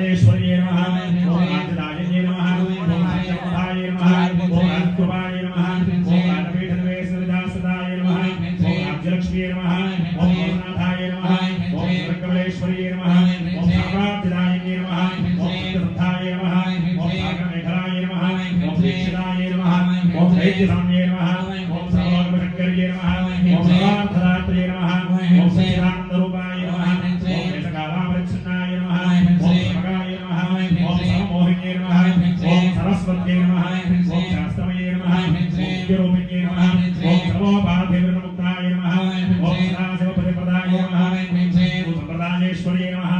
वेंकटेश्वर्य नम ओम आदिराजन्य नम ओम शंभाय नम ओम कृपाय नम ओम आदिपीठन्वे सदा सदाय नम ओम आब्जलक्ष्मी नम ओम नाथाय नम ओम कमलेश्वर्य नम ओम सर्वाब्जदायिन्य नम ओम तीर्थाय नम ओम सागरमेखलाय नम ओम दीक्षिताय नम ओम दैत्यसाम्ये नम ओम सर्वात्मशंकर्ये नम ओम सर्वार्थदात्रे नम ओम श्रीराम सरस्वत्यै नमः। ओम शास्त्रमये नमः। ओम गुरुमये नमः। ओम ॐ सर्वोपाधिवृतमुक्ताय नमः। ॐ सदाशिवपतिप्रदाय नमः। ओम सम्प्रदायेश्वर्ये नमः।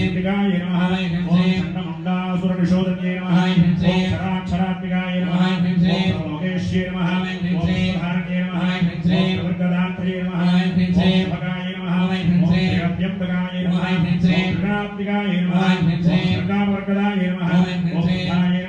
त्रैत्रिकाय नमः। ॐ चण्डमण्डासुरनिषोदन्ये नमः। ॐ क्षराक्षरात्मिकाय नमः। ॐ लोकेश्ये नमः। ॐ सुधारण्ये नमः। ॐ प्रगदान्त्रे नमः। ॐ भगाय नमः। ॐ जगद्यम्बकाय नमः। ॐ प्रगदात्मिकाय नमः। ॐ प्रगदावर्गदाय नमः। ॐ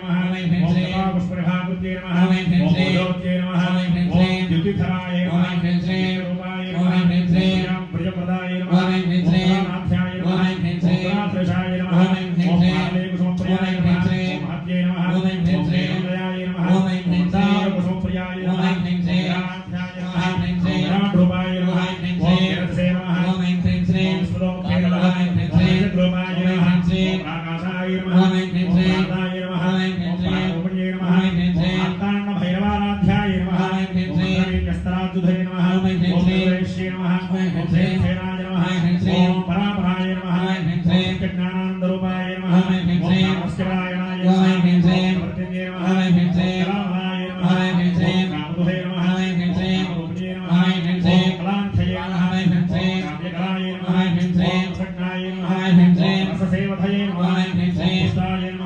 Amen.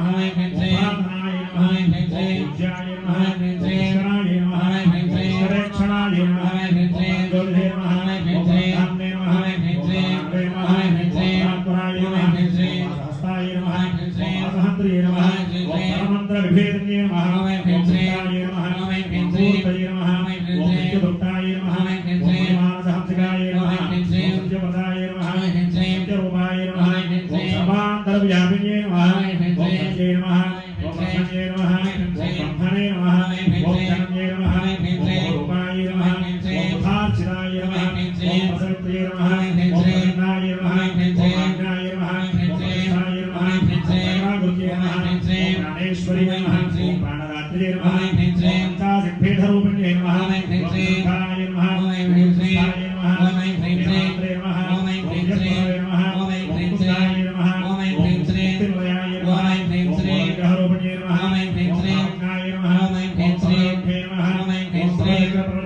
सर्वान्तर्व्यापिने नमः ॐ सञ्जय नमः ॐ सञ्जय नमः ॐ ब्रह्मणे नमः ॐ धनञ्जय नमः ॐ रूपाय नमः ॐ मुखार्चिताय नमः ॐ प्रसक्तये नमः ॐ प्रसन्नाय नमः ॐ आज्ञाय नमः ॐ प्रतिष्ठाय नमः ॐ परागुत्ये नमः ॐ प्राणेश्वरी नमः ॐ प्राणदात्रे नमः ॐ चासिद्धेधरूपिण्ये नमः ॐ